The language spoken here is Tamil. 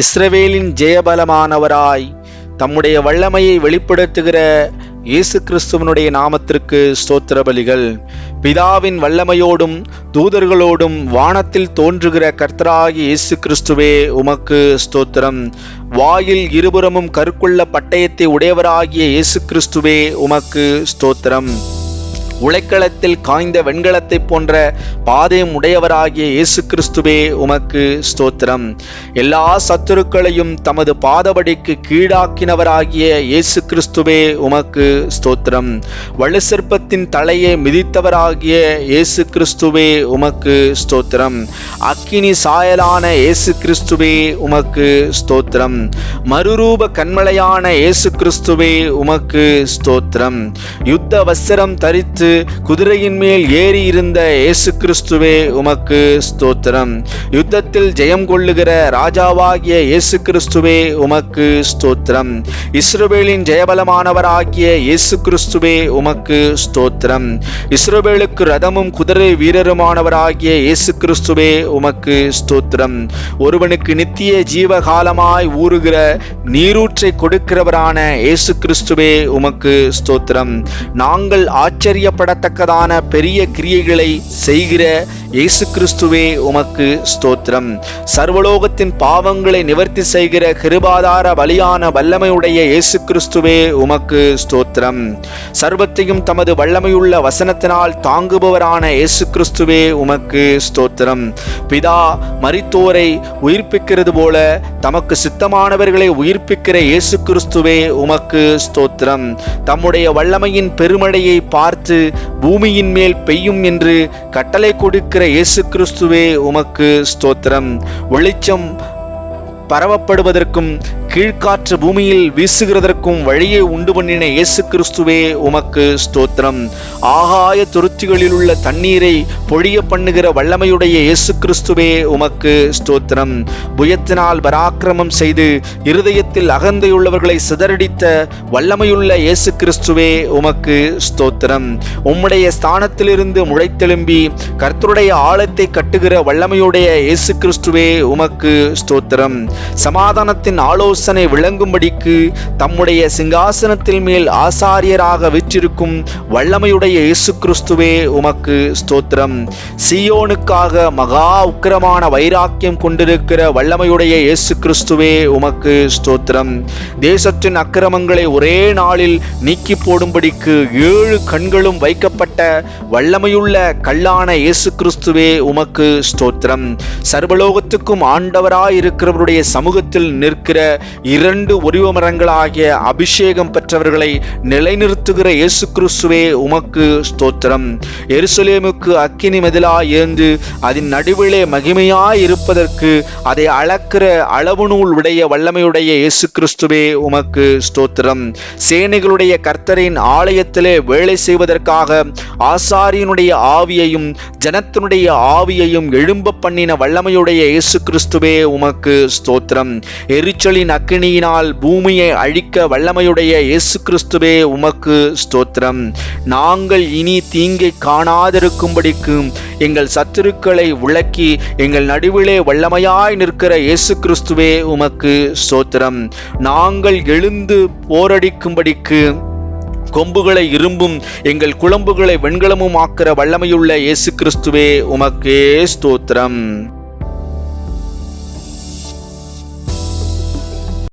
இஸ்ரவேலின் ஜெயபலமானவராய் தம்முடைய வல்லமையை வெளிப்படுத்துகிற இயேசு கிறிஸ்துவனுடைய நாமத்திற்கு ஸ்தோத்திர பலிகள் பிதாவின் வல்லமையோடும் தூதர்களோடும் வானத்தில் தோன்றுகிற கர்த்தராகிய இயேசு கிறிஸ்துவே உமக்கு ஸ்தோத்திரம். வாயில் இருபுறமும் கருக்குள்ள பட்டயத்தை உடையவராகிய இயேசு கிறிஸ்துவே உமக்கு ஸ்தோத்திரம். உழைக்களத்தில் காய்ந்த வெண்கலத்தை போன்ற பாதையும் உடையவராகிய இயேசு கிறிஸ்துவே உமக்கு ஸ்தோத்திரம். எல்லா சத்துருக்களையும் தமது பாதபடிக்கு கீழாக்கினவராகிய இயேசு கிறிஸ்துவே உமக்கு ஸ்தோத்திரம். வலுசற்பத்தின் தலையை மிதித்தவராகிய இயேசு கிறிஸ்துவே உமக்கு ஸ்தோத்திரம். அக்கினி சாயலான இயேசு கிறிஸ்துவே உமக்கு ஸ்தோத்திரம். மறுரூப கண்மலையான இயேசு கிறிஸ்துவே உமக்கு ஸ்தோத்திரம். யுத்த வஸ்திரம் தரித்து குதிரையின் மேல் ஏறி இருந்த இயேசு கிறிஸ்துவே உமக்கு ஸ்தோத்திரம். யுத்தத்தில் ஜெயம் கொள்ளுகிற ராஜாவாகிய இயேசு கிறிஸ்துவே உமக்கு ஸ்தோத்திரம். இஸ்ரோவேலின் ஜெயபலமானவராகிய இயேசு கிறிஸ்துவே உமக்கு ஸ்தோத்திரம். இஸ்ரோவேலுக்கு ரதமும் குதிரை வீரருமானவராகிய இயேசு கிறிஸ்துவே உமக்கு ஸ்தோத்திரம். ஒருவனுக்கு நித்திய ஜீவகாலமாய் ஊறுகிற நீரூற்றை கொடுக்கிறவரான இயேசு கிறிஸ்துவே உமக்கு ஸ்தோத்திரம். நாங்கள் ஆச்சரிய ஆச்சரியப்படத்தக்கதான பெரிய கிரியைகளை செய்கிற இயேசு கிறிஸ்துவே உமக்கு ஸ்தோத்திரம். சர்வலோகத்தின் பாவங்களை நிவர்த்தி செய்கிற கிருபாதார வலியான வல்லமையுடைய இயேசு கிறிஸ்துவே உமக்கு ஸ்தோத்திரம். சர்வத்தையும் தமது வல்லமையுள்ள வசனத்தினால் தாங்குபவரான இயேசு கிறிஸ்துவே உமக்கு ஸ்தோத்திரம். பிதா மரித்தோரை உயிர்ப்பிக்கிறது போல தமக்கு சித்தமானவர்களை உயிர்ப்பிக்கிற இயேசு கிறிஸ்துவே உமக்கு ஸ்தோத்திரம். தம்முடைய வல்லமையின் பெருமழையை பார்த்து பூமியின் மேல் பெய்யும் என்று கட்டளை கொடுக்கிற இயேசு கிறிஸ்துவே உமக்கு ஸ்தோத்திரம். வெளிச்சம் பரவப்படுவதற்கும் கீழ்காற்று பூமியில் வீசுகிறதற்கும் வழியை உண்டு பண்ணின இயேசு கிறிஸ்துவே உமக்கு ஸ்தோத்திரம். ஆகாய துருத்திகளில் உள்ள தண்ணீரை பொழிய பண்ணுகிற வல்லமையுடைய இயேசு கிறிஸ்துவே உமக்கு ஸ்தோத்திரம். புயத்தினால் பராக்கிரமம் செய்து இருதயத்தில் அகந்தையுள்ளவர்களை சிதறடித்த வல்லமையுள்ள இயேசு கிறிஸ்துவே உமக்கு ஸ்தோத்திரம். உம்முடைய ஸ்தானத்திலிருந்து முளைத்தெழும்பி கர்த்தருடைய ஆழத்தை கட்டுகிற வல்லமையுடைய இயேசு கிறிஸ்துவே உமக்கு ஸ்தோத்திரம். சமாதானத்தின் ஆலோசனை விளங்கும்படிக்கு தம்முடைய சிங்காசனத்தில் மேல் ஆசாரியராக விற்றிருக்கும் வல்லமையுடைய இயேசு கிறிஸ்துவே உமக்கு ஸ்தோத்திரம். சியோனுக்காக மகா உக்கிரமான வைராக்கியம் கொண்டிருக்கிற வல்லமையுடைய இயேசு கிறிஸ்துவே உமக்கு ஸ்தோத்திரம். தேசத்தின் அக்கிரமங்களை ஒரே நாளில் நீக்கி போடும்படிக்கு ஏழு கண்களும் வைக்கப்பட்ட வல்லமையுள்ள கல்லான இயேசு கிறிஸ்துவே உமக்கு ஸ்தோத்திரம். சர்வலோகத்துக்கும் ஆண்டவராய் இருக்கிறவருடைய சமூகத்தில் நிற்கிற இரண்டு ஒருவமரங்களாகிய அபிஷேகம் பெற்றவர்களை நிலைநிறுத்துகிற இயேசு கிறிஸ்துவே உமக்கு ஸ்தோத்திரம். எருசலேமுக்கு அக்கினி மதிலா ஏந்து அதன் நடுவிலே மகிமையாய் இருப்பதற்கு அதை அளக்கிற அளவு நூல் உடைய வல்லமையுடைய இயேசு கிறிஸ்துவே உமக்கு ஸ்தோத்திரம். சேனைகளுடைய கர்த்தரின் ஆலயத்திலே வேலை செய்வதற்காக ஆசாரியனுடைய ஆவியையும் ஜனத்தினுடைய ஆவியையும் எழும்ப பண்ணின வல்லமையுடைய இயேசு கிறிஸ்துவே உமக்கு ஸ்தோத்திரம். எரிச்சலின் அக்கினியினால் பூமியை அழிக்க வல்லமையுடைய இயேசு கிறிஸ்துவே உமக்கு ஸ்தோத்திரம். நாங்கள் இனி தீங்கை காணாதிருக்கும்படிக்கு எங்கள் சத்துருக்களை உலக்கி எங்கள் நடுவிலே வல்லமையாய் நிற்கிற இயேசு கிறிஸ்துவே உமக்கு ஸ்தோத்திரம். நாங்கள் எழுந்து போரடிக்கும்படிக்கு கொம்புகளை இரும்பும் எங்கள் குழம்புகளை வெண்கலமும் ஆக்கிற வல்லமையுள்ள இயேசு கிறிஸ்துவே உமக்கே ஸ்தோத்திரம்.